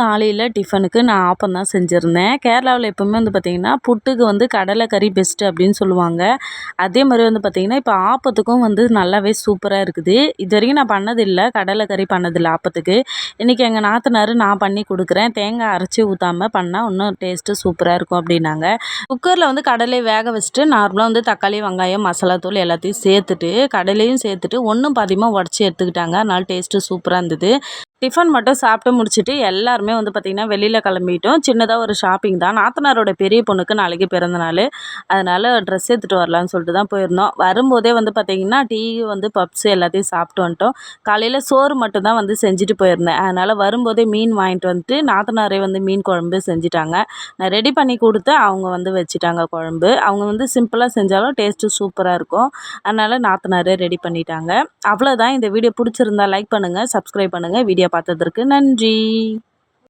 காலையில் டிஃபனுக்கு நான் ஆப்பம் தான் செஞ்சுருந்தேன். கேரளாவில் எப்போவுமே வந்து பார்த்திங்கன்னா புட்டுக்கு வந்து கடலைக்கறி பெஸ்ட்டு அப்படின்னு சொல்லுவாங்க. அதே மாதிரி வந்து பார்த்திங்கன்னா இப்போ ஆப்பத்துக்கும் வந்து நல்லாவே சூப்பராக இருக்குது. இது வரைக்கும் நான் பண்ணதில்லை. கடலைக்கறி பண்ணதில்லை ஆப்பத்துக்கு. இன்றைக்கி எங்கள் நாத்தனார் நான் பண்ணி கொடுக்குறேன். தேங்காய் அரைச்சி ஊற்றாமல் பண்ணால் இன்னும் டேஸ்ட்டு சூப்பராக இருக்கும் அப்படின்னாங்க. குக்கரில் வந்து கடலை வேக வச்சுட்டு நார்மலாக வந்து தக்காளி வெங்காயம் மசாலா தூள் எல்லாத்தையும் சேர்த்துட்டு கடலையும் சேர்த்துட்டு ஒன்றும் பாதியமாக உடச்சி எடுத்துக்கிட்டாங்க. அதனால் டேஸ்ட்டு சூப்பராக இருந்தது. டிஃபன் மட்டும் சாப்பிட்டு முடிச்சுட்டு எல்லாருமே வந்து பார்த்திங்கன்னா வெளியில் கிளம்பிட்டோம். சின்னதாக ஒரு ஷாப்பிங் தான். நாத்தனாரோட பெரிய பொண்ணுக்கு நாளைக்கு பிறந்த நாள். அதனால் ட்ரெஸ் எடுத்துகிட்டு வரலான்னு சொல்லிட்டு தான் போயிருந்தோம். வரும்போதே வந்து பார்த்திங்கன்னா டீ வந்து பப்ஸ் எல்லாத்தையும் சாப்பிட்டு வந்துட்டோம். காலையில் சோறு மட்டும் தான் வந்து செஞ்சுட்டு போயிருந்தேன். அதனால் வரும்போதே மீன் வாங்கிட்டு வந்துட்டு நாத்தனாரே வந்து மீன் குழம்பு செஞ்சுட்டாங்க. நான் ரெடி பண்ணி கொடுத்து அவங்க வந்து வச்சுட்டாங்க குழம்பு. அவங்க வந்து சிம்பிளாக செஞ்சாலும் டேஸ்ட்டு சூப்பராக இருக்கும். அதனால் நாத்தனாரே ரெடி பண்ணிட்டாங்க. அவ்வளோதான் இந்த வீடியோ பிடிச்சிருந்தா லைக் பண்ணுங்கள் சப்ஸ்கிரைப் பண்ணுங்கள் வீடியோ பார்த்ததற்கு நன்றி